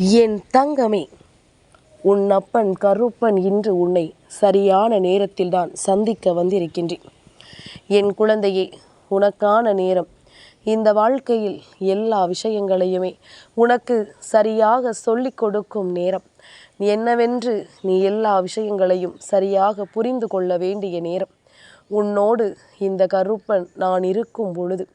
என் தங்கமே உன் அப்பன் கருப்பன் இன்று உன்னை சரியான நேரத்தில்தான் சந்திக்க வந்திருக்கின்றேன். என் குழந்தையே உனக்கான நேரம். இந்த வாழ்க்கையில் எல்லா விஷயங்களையுமே உனக்கு சரியாக சொல்லிக் கொடுக்கும் நேரம். என்னவென்று நீ எல்லா விஷயங்களையும் சரியாக புரிந்து கொள்ள வேண்டிய நேரம். உன்னோடு இந்த கருப்பன் நான் இருக்கும் பொழுது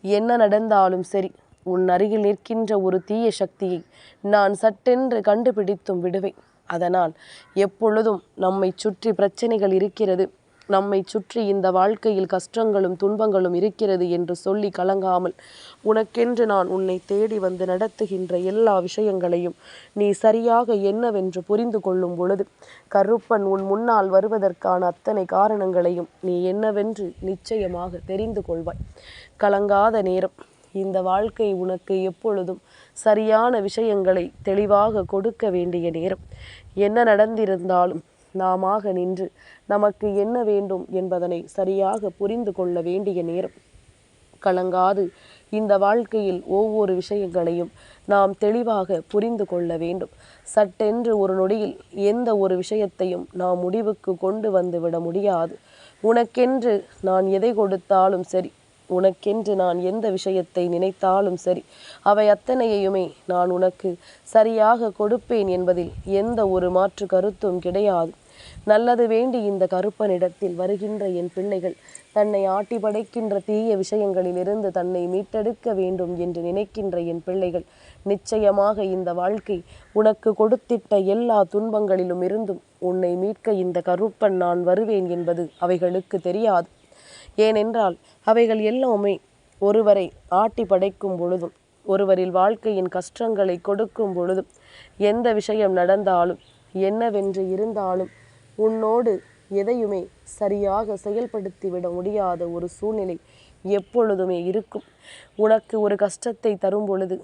என்ன நடந்தாலும் சரி உன் அருகில் நிற்கின்ற ஒரு தீய சக்தியை நான் சட்டென்று கண்டுபிடித்தும் விடுவேன். அதனால் எப்பொழுதும் நம்மை சுற்றி பிரச்சனைகள் இருக்கிறது. நம்மை சுற்றி இந்த வாழ்க்கையில் கஷ்டங்களும் துன்பங்களும் இருக்கிறது என்று சொல்லி கலங்காமல் உனக்கென்று நான் உன்னை தேடி வந்து நடத்துகின்ற எல்லா விஷயங்களையும் நீ சரியாக என்னவென்று புரிந்து கொள்ளும் பொழுது கருப்பன் உன் முன்னால் வருவதற்கான அத்தனை காரணங்களையும் நீ என்னவென்று நிச்சயமாக தெரிந்து கொள்வாய். கலங்காத நேரம். இந்த வாழ்க்கை உனக்கு எப்பொழுதும் சரியான விஷயங்களை தெளிவாக கொடுக்க வேண்டிய நேரம். என்ன நடந்திருந்தாலும் நாமாக நின்று நமக்கு என்ன வேண்டும் என்பதனை சரியாக புரிந்து கொள்ள வேண்டிய நேரம். கலங்காது இந்த வாழ்க்கையில் ஒவ்வொரு விஷயங்களையும் நாம் தெளிவாக புரிந்து கொள்ள வேண்டும். சட்டென்று ஒரு நொடியில் எந்த ஒரு விஷயத்தையும் நாம் முடிவுக்கு கொண்டு வந்து விட முடியாது. உனக்கென்று நான் எதை கொடுத்தாலும் சரி உனக்கென்று நான் எந்த விஷயத்தை நினைத்தாலும் சரி அவை அத்தனையுமே நான் உனக்கு சரியாக கொடுப்பேன் என்பதில் எந்த ஒரு மாற்று கருத்தும் கிடையாது. நல்லது வேண்டி இந்த கருப்பனிடத்தில் வருகின்ற என் பிள்ளைகள் தன்னை ஆட்டி படைக்கின்ற தீய விஷயங்களிலிருந்து தன்னை மீட்டெடுக்க வேண்டும் என்று நினைக்கின்ற என் பிள்ளைகள் நிச்சயமாக இந்த வாழ்க்கை உனக்கு கொடுத்திட்ட எல்லா துன்பங்களிலும் இருந்தும் உன்னை மீட்க இந்த கருப்பன் நான் வருவேன் என்பது அவைகளுக்கு தெரியாது. ஏனென்றால் அவைகள் எல்லாமே ஒருவரை ஆட்டி படைக்கும் பொழுதும் ஒருவரில் வாழ்க்கையின் கஷ்டங்களை கொடுக்கும் பொழுதும் எந்த விஷயம் நடந்தாலும் என்னவென்று இருந்தாலும் உன்னோடு எதையுமே சரியாக செயல்படுத்திவிட முடியாத ஒரு சூழ்நிலை எப்பொழுதுமே இருக்கும். உனக்கு ஒரு கஷ்டத்தை தரும் பொழுது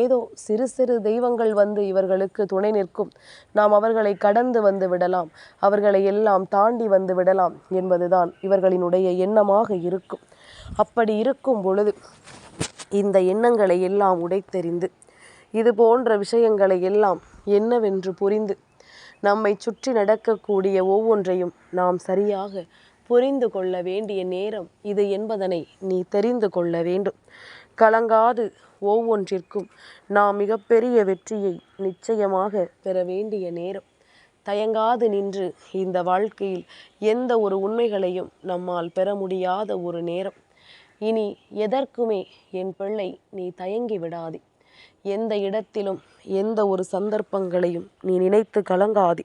ஏதோ சிறு சிறு தெய்வங்கள் வந்து இவர்களுக்கு துணை நிற்கும். நாம் அவர்களை கடந்து வந்து விடலாம். அவர்களை எல்லாம் தாண்டி வந்து விடலாம் என்பதுதான் இவர்களினுடைய எண்ணமாக இருக்கும். அப்படி இருக்கும் பொழுது இந்த எண்ணங்களை எல்லாம் உடைத்தெறிந்து இது போன்ற விஷயங்களை எல்லாம் என்னவென்று புரிந்து நம்மை சுற்றி நடக்கக்கூடிய ஒவ்வொன்றையும் நாம் சரியாக புரிந்து கொள்ள வேண்டிய நேரம் இது என்பதனை நீ தெரிந்து கொள்ள வேண்டும். கலங்காது ஒவ்வொன்றிற்கும் நாம் மிகப்பெரிய வெற்றியை நிச்சயமாக பெற வேண்டிய நேரம். தயங்காது நின்று இந்த வாழ்க்கையில் எந்த ஒரு உண்மைகளையும் நம்மால் பெற முடியாத ஒரு நேரம். இனி எதற்குமே என் பிள்ளை நீ தயங்கி விடாதே. எந்த இடத்திலும் எந்த ஒரு சந்தர்ப்பங்களையும் நீ நினைத்து கலங்காதே.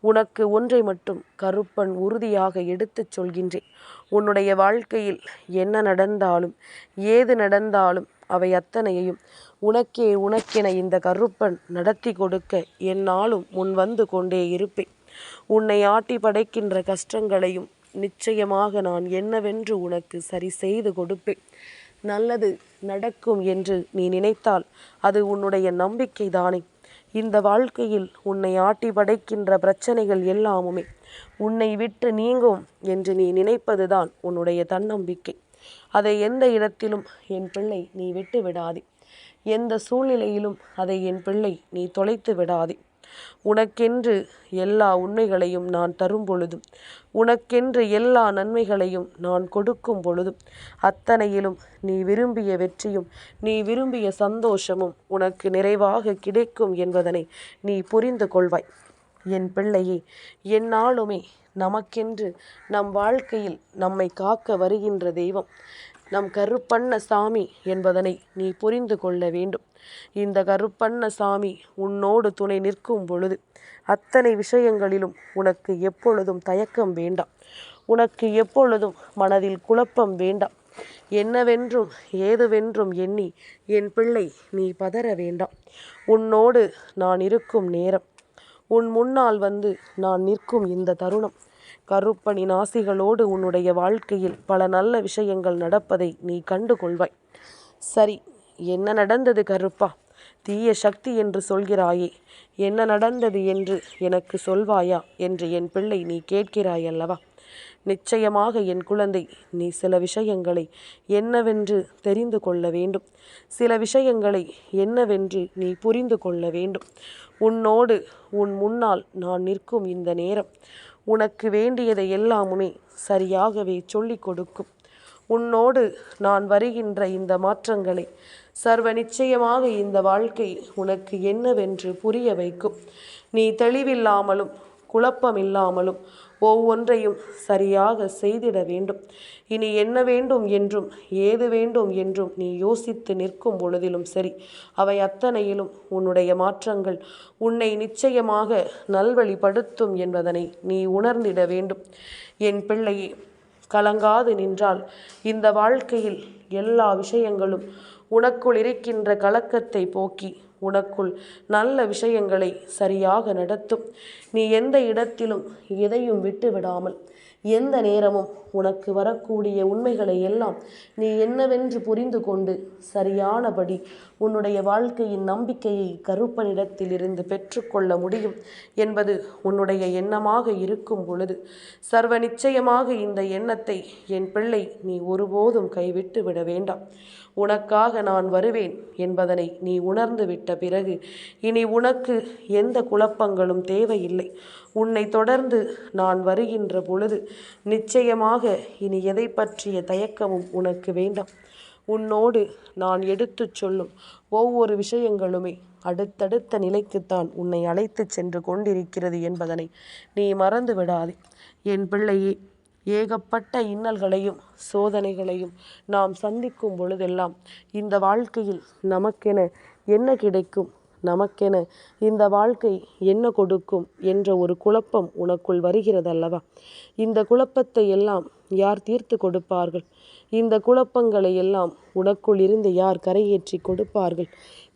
உனக்கு ஒன்றை மட்டும் கருப்பன் உறுதியாக எடுத்துச் சொல்கின்றேன். உன்னுடைய வாழ்க்கையில் என்ன நடந்தாலும் ஏது நடந்தாலும் அவை அத்தனையையும் உனக்கே உனக்கென இந்த கருப்பன் நடத்தி கொடுக்க என்னாலும் முன் வந்து கொண்டே இருப்பேன். உன்னை ஆட்டி படைக்கின்ற கஷ்டங்களையும் நிச்சயமாக நான் என்னவென்று உனக்கு சரி செய்து கொடுப்பேன். நல்லது நடக்கும் என்று நீ நினைத்தால் அது உன்னுடைய நம்பிக்கை தானே இந்த வாழ்க்கையில் உன்னை ஆட்டி படைக்கின்ற பிரச்சனைகள் எல்லாமுமே உன்னை விட்டு நீங்கும் என்று நீ நினைப்பதுதான் உன்னுடைய தன்னம்பிக்கை. அதை எந்த இடத்திலும் என் பிள்ளை நீ விட்டு விடாதே எந்த சூழ்நிலையிலும் அதை என் பிள்ளை நீ தொலைத்து விடாதே உனக்கென்று எல்லா உண்மைகளையும் நான் தரும் பொழுதும் உனக்கென்று எல்லா நன்மைகளையும் நான் கொடுக்கும் பொழுதும் அத்தனையிலும் நீ விரும்பிய வெற்றியும் நீ விரும்பிய சந்தோஷமும் உனக்கு நிறைவாக கிடைக்கும் என்பதனை நீ புரிந்து கொள்வாய். என் பிள்ளையே என்னாலுமே நமக்கென்று நம் வாழ்க்கையில் நம்மை காக்க வருகின்ற தெய்வம் நம் கருப்பண்ண சாமி என்பதனை நீ புரிந்து கொள்ள வேண்டும். இந்த கருப்பண்ண சாமி உன்னோடு துணை நிற்கும் பொழுது அத்தனை விஷயங்களிலும் உனக்கு எப்பொழுதும் தயக்கம் வேண்டாம். உனக்கு எப்பொழுதும் மனதில் குழப்பம் வேண்டாம். என்னவென்றும் ஏதுவென்றும் எண்ணி என் பிள்ளை நீ பதற வேண்டாம். உன்னோடு நான் இருக்கும் நேரம் உன் முன்னால் வந்து நான் நிற்கும் இந்த தருணம் கருப்பனின் ஆசிகளோடு உன்னுடைய வாழ்க்கையில் பல நல்ல விஷயங்கள் நடப்பதை நீ கண்டு கொள்வாய் சரி என்ன நடந்தது கருப்பா? தீய சக்தி என்று சொல்கிறாயே. என்ன நடந்தது என்று எனக்கு சொல்வாயா? என்று என் பிள்ளை நீ கேட்கிறாய் அல்லவா? நிச்சயமாக என் குழந்தை நீ சில விஷயங்களை என்னவென்று தெரிந்து கொள்ள வேண்டும். சில விஷயங்களை என்னவென்று நீ புரிந்து கொள்ள வேண்டும். உன்னோடு உன் முன்னால் நான் நிற்கும் இந்த நேரம் உனக்கு வேண்டியதை எல்லாமுமே சரியாகவே சொல்லிக் கொடுக்கும். உன்னோடு நான் வருகின்ற இந்த மாற்றங்களை சர்வ நிச்சயமாக இந்த வாழ்க்கை உனக்கு என்னவென்று புரிய வைக்கும். நீ தெளிவில்லாமலும் குழப்பமில்லாமலும் ஒவ்வொன்றையும் சரியாக செய்திட வேண்டும். இனி என்ன வேண்டும் என்றும் ஏது வேண்டும் என்றும் நீ யோசித்து நிற்கும் பொழுதிலும் சரி. அவை அத்தனையிலும் உன்னுடைய மாற்றங்கள் உன்னை நிச்சயமாக நல்வழிப்படுத்தும் என்பதனை நீ உணர்ந்திட வேண்டும். என் பிள்ளையே கலங்காது நின்றால் இந்த வாழ்க்கையில் எல்லா விஷயங்களும் உனக்குள் இருக்கின்ற கலக்கத்தை போக்கி உனக்குள் நல்ல விஷயங்களை சரியாக நடத்தும். நீ எந்த இடத்திலும் எதையும் விட்டு விடாமல் எந்த நேரமும் உனக்கு வரக்கூடிய உண்மைகளை எல்லாம் நீ என்னவென்று புரிந்து கொண்டு சரியானபடி உன்னுடைய வாழ்க்கையின் நம்பிக்கையை கருப்பனிடத்திலிருந்து பெற்றுக்கொள்ள முடியும் என்பது உன்னுடைய எண்ணமாக இருக்கும் பொழுது சர்வ நிச்சயமாக இந்த எண்ணத்தை என் பிள்ளை நீ ஒருபோதும் கைவிட்டு விட வேண்டாம். உனக்காக நான் வருவேன் என்பதனை நீ உணர்ந்து விட்ட பிறகு இனி உனக்கு எந்த குழப்பங்களும் தேவையில்லை. உன்னை தொடர்ந்து நான் வருகின்ற பொழுது நிச்சயமாக இனி எதை பற்றிய தயக்கமும் உனக்கு வேண்டாம். உன்னோடு நான் எடுத்துச் சொல்லும் ஒவ்வொரு விஷயங்களுமே அடுத்தடுத்த நிலைக்குத்தான் உன்னை அழைத்து சென்று கொண்டிருக்கிறது என்பதனை நீ மறந்து விடாதே. என் பிள்ளையே ஏகப்பட்ட இன்னல்களையும் சோதனைகளையும் நாம் சந்திக்கும் பொழுதெல்லாம் இந்த வாழ்க்கையில் நமக்கென என்ன கிடைக்கும்? நமக்கென இந்த வாழ்க்கை என்ன கொடுக்கும் என்ற ஒரு குழப்பம் உனக்குள் வருகிறதல்லவா? இந்த குழப்பத்தை எல்லாம் யார் தீர்த்து கொடுப்பார்கள்? இந்த குழப்பங்களை எல்லாம் உனக்குள் இருந்து யார் கரையேற்றி கொடுப்பார்கள்?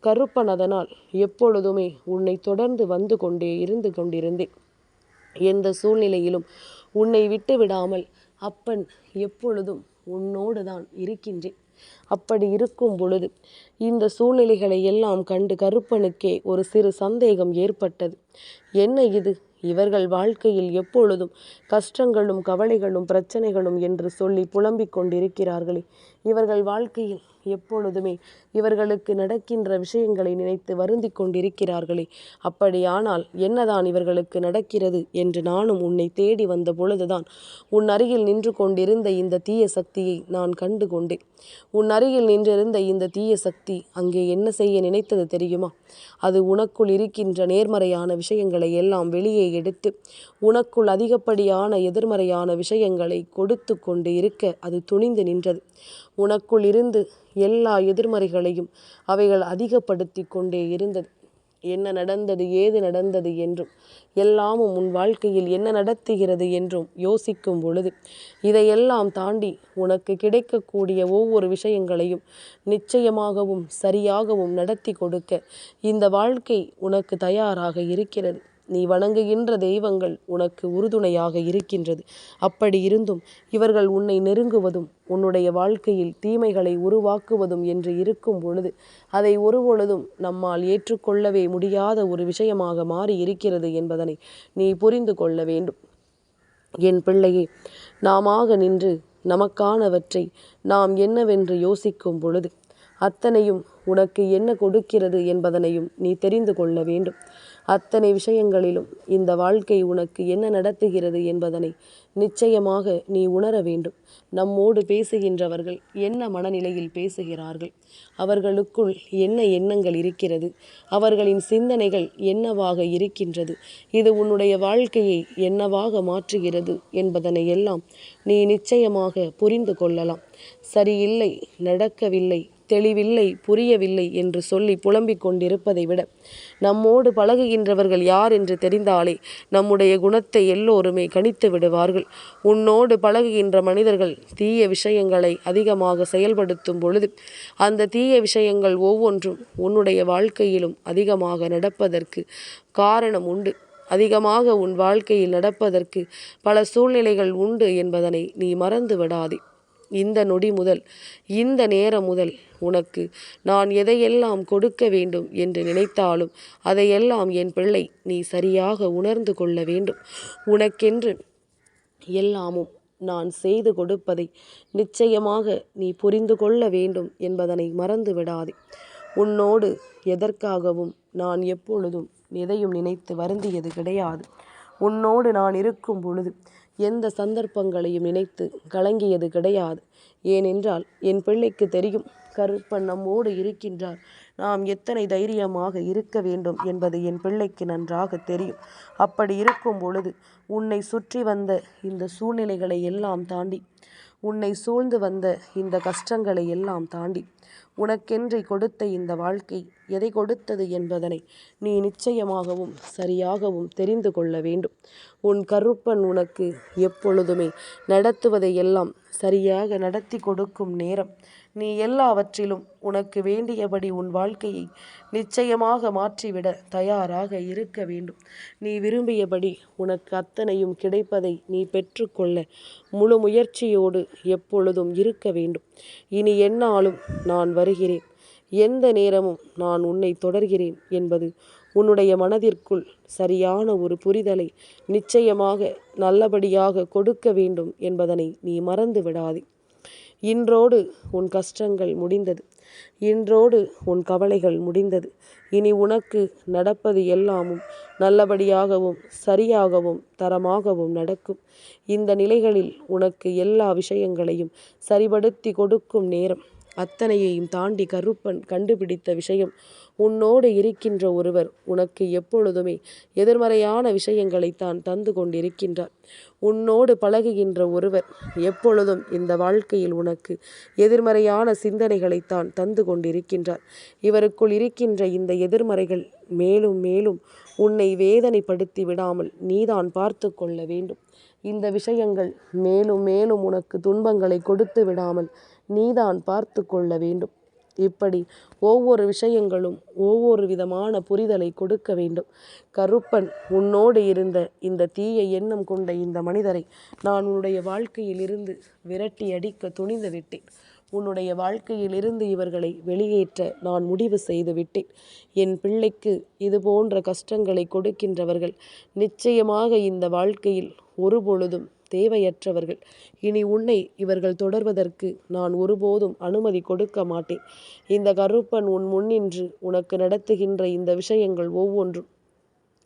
கருப்பன் அதனால் எப்பொழுதுமே உன்னை தொடர்ந்து வந்து கொண்டே இருந்து கொண்டிருந்தேன். எந்த சூழ்நிலையிலும் உன்னை விட்டு விடாமல் அப்பன் எப்பொழுதும் உன்னோடு தான் இருக்கின்றேன். அப்படி இருக்கும் பொழுது இந்த சூழ்நிலைகளை எல்லாம் கண்டு கருப்பனுக்கே ஒரு சிறு சந்தேகம் ஏற்பட்டது. என்ன இது? இவர்கள் வாழ்க்கையில் எப்பொழுதும் கஷ்டங்களும் கவலைகளும் பிரச்சனைகளும் என்று சொல்லி புலம்பிக் கொண்டிருக்கிறார்களே. இவர்கள் வாழ்க்கையில் எப்பொழுதுமே இவர்களுக்கு நடக்கின்ற விஷயங்களை நினைத்து வருந்தி கொண்டிருக்கிறார்களே. அப்படியானால் என்னதான் இவர்களுக்கு நடக்கிறது என்று நானும் உன்னை தேடி வந்த பொழுதுதான் உன் அருகில் நின்று கொண்டிருந்த இந்த தீய சக்தியை நான் கண்டு கொண்டேன். உன் அருகில் நின்றிருந்த இந்த தீய சக்தி அங்கே என்ன செய்ய நினைத்தது தெரியுமா? அது உனக்குள் இருக்கின்ற நேர்மறையான விஷயங்களை எல்லாம் வெளியே எடுத்து உனக்குள் அதிகப்படியான எதிர்மறையான விஷயங்களை கொடுத்து கொண்டு இருக்க அது துணிந்து நின்றது. உனக்குள் இருந்து எல்லா எதிர்மறைகளையும் அவைகள் அதிகப்படுத்தி கொண்டே இருந்தது. என்ன நடந்தது ஏது நடந்தது என்றும் எல்லாமும் உன் வாழ்க்கையில் என்ன நடத்துகிறது என்றும் யோசிக்கும் பொழுது இதையெல்லாம் தாண்டி உனக்கு கிடைக்கக்கூடிய ஒவ்வொரு விஷயங்களையும் நிச்சயமாகவும் சரியாகவும் நடத்தி கொடுக்க இந்த வாழ்க்கை உனக்கு தயாராக இருக்கிறது. நீ வணங்குகின்ற தெய்வங்கள் உனக்கு உறுதுணையாக இருக்கின்றது. அப்படி இருந்தும் இவர்கள் உன்னை நெருங்குவதும் உன்னுடைய வாழ்க்கையில் தீமைகளை உருவாக்குவதும் என்று இருக்கும் பொழுது அதை ஒருபொழுதும் நம்மால் ஏற்றுக்கொள்ளவே முடியாத ஒரு விஷயமாக மாறி இருக்கிறது என்பதனை நீ புரிந்து கொள்ள வேண்டும். என் பிள்ளையே நாமாக நின்று நமக்கானவற்றை நாம் என்னவென்று யோசிக்கும் பொழுது அத்தனையும் உனக்கு என்ன கொடுக்கிறது என்பதனையும் நீ தெரிந்து கொள்ள வேண்டும். அத்தனை விஷயங்களிலும் இந்த வாழ்க்கை உனக்கு என்ன நடத்துகிறது என்பதனை நிச்சயமாக நீ உணர வேண்டும். நம்மோடு பேசுகின்றவர்கள் என்ன மனநிலையில் பேசுகிறார்கள்? அவர்களுக்குள் என்ன எண்ணங்கள் இருக்கிறது? அவர்களின் சிந்தனைகள் என்னவாக இருக்கின்றது? இது உன்னுடைய வாழ்க்கையை என்னவாக மாற்றுகிறது என்பதனை எல்லாம் நீ நிச்சயமாக புரிந்து கொள்ளலாம். சரியில்லை நடக்கவில்லை தெளிவில்லை புரியவில்லை என்று சொல்லி புலம்பிக் கொண்டிருப்பதை விட நம்மோடு பழகுகின்றவர்கள் யார் என்று தெரிந்தாலே நம்முடைய குணத்தை எல்லோருமே கணித்து விடுவார்கள். உன்னோடு பழகுகின்ற மனிதர்கள் தீய விஷயங்களை அதிகமாக செயல்படுத்தும் பொழுது அந்த தீய விஷயங்கள் ஒவ்வொன்றும் உன்னுடைய வாழ்க்கையிலும் அதிகமாக நடப்பதற்கு காரணம் உண்டு. அதிகமாக உன் வாழ்க்கையில் நடப்பதற்கு பல சூழ்நிலைகள் உண்டு என்பதனை நீ மறந்து விடாதே இந்த நொடி முதல் இந்த நேரம் முதல் உனக்கு நான் எதையெல்லாம் கொடுக்க வேண்டும் என்று நினைத்தாலும் அதையெல்லாம் என் பிள்ளை நீ சரியாக உணர்ந்து கொள்ள வேண்டும். உனக்கென்று எல்லாமும் நான் செய்து கொடுப்பதை நிச்சயமாக நீ புரிந்து கொள்ள வேண்டும் என்பதனை மறந்து விடாதே. உன்னோடு எதற்காகவும் நான் எப்பொழுதும் எதையும் நினைத்து வருந்தியது கிடையாது. உன்னோடு நான் இருக்கும் பொழுது எந்த சந்தர்ப்பங்களையும் நினைத்து கலங்கியது கிடையாது. ஏனென்றால் என் பிள்ளைக்கு தெரியும் கருப்பன் நம்மோடு இருக்கின்றார். நாம் எத்தனை தைரியமாக இருக்க வேண்டும் என்பது என் பிள்ளைக்கு நன்றாக தெரியும். அப்படி இருக்கும் பொழுது உன்னை சுற்றி வந்த இந்த சூழ்நிலைகளை எல்லாம் தாண்டி உன்னை சூழ்ந்து வந்த இந்த கஷ்டங்களை எல்லாம் தாண்டி உனக்கென்று கொடுத்த இந்த வாழ்க்கை எதை கொடுத்தது என்பதனை நீ நிச்சயமாகவும் சரியாகவும் தெரிந்து கொள்ள வேண்டும். உன் கருப்பன் உனக்கு எப்பொழுதுமே நடத்துவதை எல்லாம் சரியாக நடத்தி கொடுக்கும் நேரம் நீ எல்லாவற்றிலும் உனக்கு வேண்டியபடி உன் வாழ்க்கையை நிச்சயமாக மாற்றிவிட தயாராக இருக்க வேண்டும். நீ விரும்பியபடி உனக்கு அத்தனையும் கிடைப்பதை நீ பெற்றுக்கொள்ள முழு முயற்சியோடு எப்பொழுதும் இருக்க வேண்டும். இனி என்னாலும் நான் வருகிறேன். எந்த நேரமும் நான் உன்னை தொடர்கிறேன் என்பது உன்னுடைய மனதிற்குள் சரியான ஒரு புரிதலை நிச்சயமாக நல்லபடியாக கொடுக்க வேண்டும் என்பதனை நீ மறந்து விடாதே இன்றோடு உன் கஷ்டங்கள் முடிந்தது. இன்றோடு உன் கவலைகள் முடிந்தது. இனி உனக்கு நடப்பது எல்லாமும் நல்லபடியாகவும் சரியாகவும் தரமாகவும் நடக்கும். இந்த நிலைகளில் உனக்கு எல்லா விஷயங்களையும் சரிபடுத்தி கொடுக்கும் நேரம். அத்தனையையும் தாண்டி கருப்பன் கண்டுபிடித்த விஷயம் உன்னோடு இருக்கின்ற ஒருவர் உனக்கு எப்பொழுதுமே எதிர்மறையான விஷயங்களைத்தான் தந்து கொண்டிருக்கின்றார். உன்னோடு பழகுகின்ற ஒருவர் எப்பொழுதும் இந்த வாழ்க்கையில் உனக்கு எதிர்மறையான சிந்தனைகளைத்தான் தந்து கொண்டிருக்கின்றார். இவருக்குள் இருக்கின்ற இந்த எதிர்மறைகள் மேலும் மேலும் உன்னை வேதனைப்படுத்தி விடாமல் நீதான் பார்த்து கொள்ள வேண்டும். இந்த விஷயங்கள் மேலும் மேலும் உனக்கு துன்பங்களை கொடுத்து விடாமல் நீதான் பார்த்து கொள்ள வேண்டும். இப்படி ஒவ்வொரு விஷயங்களும் ஒவ்வொரு விதமான புரிதலை கொடுக்க வேண்டும். கருப்பன் உன்னோடு இருந்த இந்த தீய எண்ணம் கொண்ட இந்த மனிதரை நான் உன்னுடைய வாழ்க்கையில் இருந்து விரட்டி அடிக்க துணிந்து விட்டேன். உன்னுடைய வாழ்க்கையிலிருந்து இவர்களை வெளியேற்ற நான் முடிவு செய்து விட்டேன். என் பிள்ளைக்கு இது போன்ற கஷ்டங்களை கொடுக்கின்றவர்கள் நிச்சயமாக இந்த வாழ்க்கையில் ஒருபொழுதும் தேவையற்றவர்கள். இனி உன்னை இவர்கள் தொடர்வதற்கு நான் ஒருபோதும் அனுமதி கொடுக்க மாட்டேன். இந்த கருப்பன் உன் முன்னின்று உனக்கு நடத்துகின்ற இந்த விஷயங்கள் ஒவ்வொன்றும்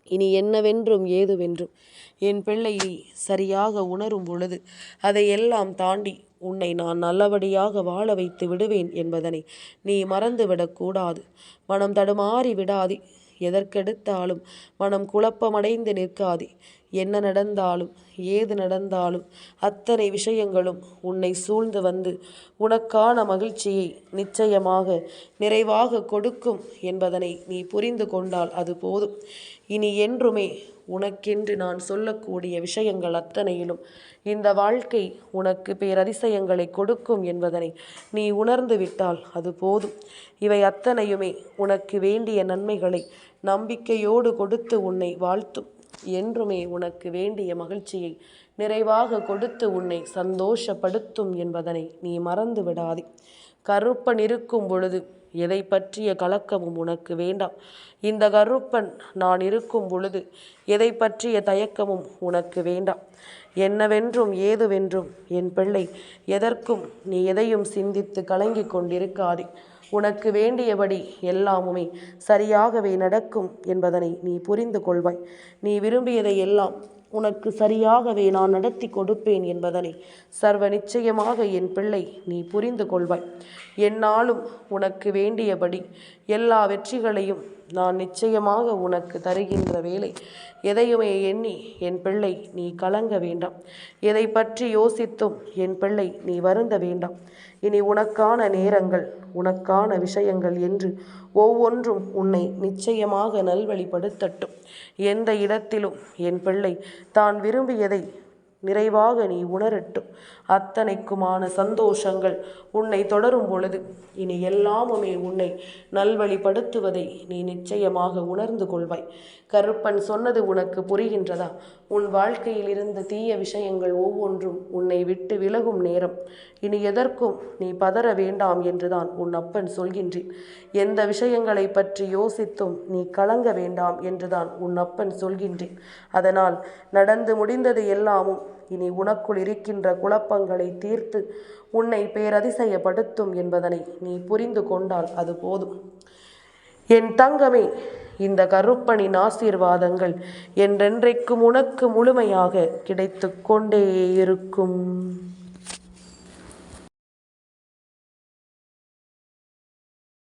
இனி என்னவென்றும் ஏதுவென்றும் என் பிள்ளையை சரியாக உணரும் பொழுது அதையெல்லாம் தாண்டி உன்னை நான் நல்லபடியாக வாழ வைத்து விடுவேன் என்பதனை நீ மறந்துவிடக்கூடாது மனம் தடுமாறி விடாதே. எதற்கெடுத்தாலும் மனம் குழப்பமடைந்து நிற்காதே. என்ன நடந்தாலும் ஏது நடந்தாலும் அத்தனை விஷயங்களும் உன்னை சூழ்ந்து வந்து உனக்கான மகிழ்ச்சியை நிச்சயமாக நிறைவாக கொடுக்கும் என்பதனை நீ புரிந்து கொண்டால் அது போதும். இனி என்றுமே உனக்கென்று நான் சொல்லக்கூடிய விஷயங்கள் அத்தனையிலும் இந்த வாழ்க்கை உனக்கு பேரதிசயங்களை கொடுக்கும் என்பதனை நீ உணர்ந்து விட்டால் அது போதும். இவை அத்தனையுமே உனக்கு வேண்டிய நன்மைகளை நம்பிக்கையோடு கொடுத்து உன்னை வாழ்த்தும். என்றுமே உனக்கு வேண்டிய மகிழ்ச்சியை நிறைவாக கொடுத்து உன்னை சந்தோஷப்படுத்தும் என்பதனை நீ மறந்து விடாதே. கருப்பன் இருக்கும் பொழுது எதை பற்றிய கலக்கமும் உனக்கு வேண்டாம். இந்த கருப்பன் நான் இருக்கும் பொழுது எதை பற்றிய தயக்கமும் உனக்கு வேண்டாம். என்னவென்றும் ஏதுவென்றும் என் பிள்ளை எதற்கும் நீ எதையும் சிந்தித்து கலங்கி கொண்டிருக்காதே. உனக்கு வேண்டியபடி எல்லாமுமே சரியாகவே நடக்கும் என்பதனை நீ புரிந்து கொள்வாய். நீ விரும்பியதை எல்லாம் உனக்கு சரியாகவே நான் நடத்தி கொடுப்பேன் என்பதனை சர்வ நிச்சயமாக என் பிள்ளை நீ புரிந்து கொள்வாய். என்னாலும் உனக்கு வேண்டியபடி எல்லா வெற்றிகளையும் நான் நிச்சயமாக உனக்கு தருகின்ற வேலை எதையுமே எண்ணி என் பிள்ளை நீ கலங்க வேண்டாம். எதை பற்றி யோசித்தும் என் பிள்ளை நீ வருந்த வேண்டாம். இனி உனக்கான நேரங்கள் உனக்கான விஷயங்கள் என்று ஒவ்வொன்றும் உன்னை நிச்சயமாக நல்வழிப்படுத்தட்டும். எந்த இடத்திலும் என் பிள்ளை தான் விரும்பியதை நிறைவாக நீ உணரட்டும். அத்தனைக்குமான சந்தோஷங்கள் உன்னை தொடரும் பொழுது. இனி எல்லாமுமே உன்னை நல்வழிப்படுத்துவதை நீ நிச்சயமாக உணர்ந்து கொள்வாய். கருப்பன் சொன்னது உனக்கு புரிகின்றதா? உன் வாழ்க்கையில் இருந்த தீய விஷயங்கள் ஒவ்வொன்றும் உன்னை விட்டு விலகும் நேரம். இனி எதற்கும் நீ பதற வேண்டாம் என்றுதான் உன் அப்பன் சொல்கின்றேன். எந்த விஷயங்களை பற்றி யோசித்தும் நீ கலங்க வேண்டாம் என்றுதான் உன் அப்பன் சொல்கின்றேன். அதனால் நடந்து முடிந்தது எல்லாமும் இனி உனக்குள் இருக்கின்ற குழப்பங்களை தீர்த்து உன்னை பேரதிசயப்படுத்தும் என்பதனை நீ புரிந்து கொண்டால் அது போதும். என் தங்கமே இந்த கருப்பனின் ஆசீர்வாதங்கள் என்றென்றைக்கும் உனக்கு முழுமையாக கிடைத்து கொண்டே இருக்கும்.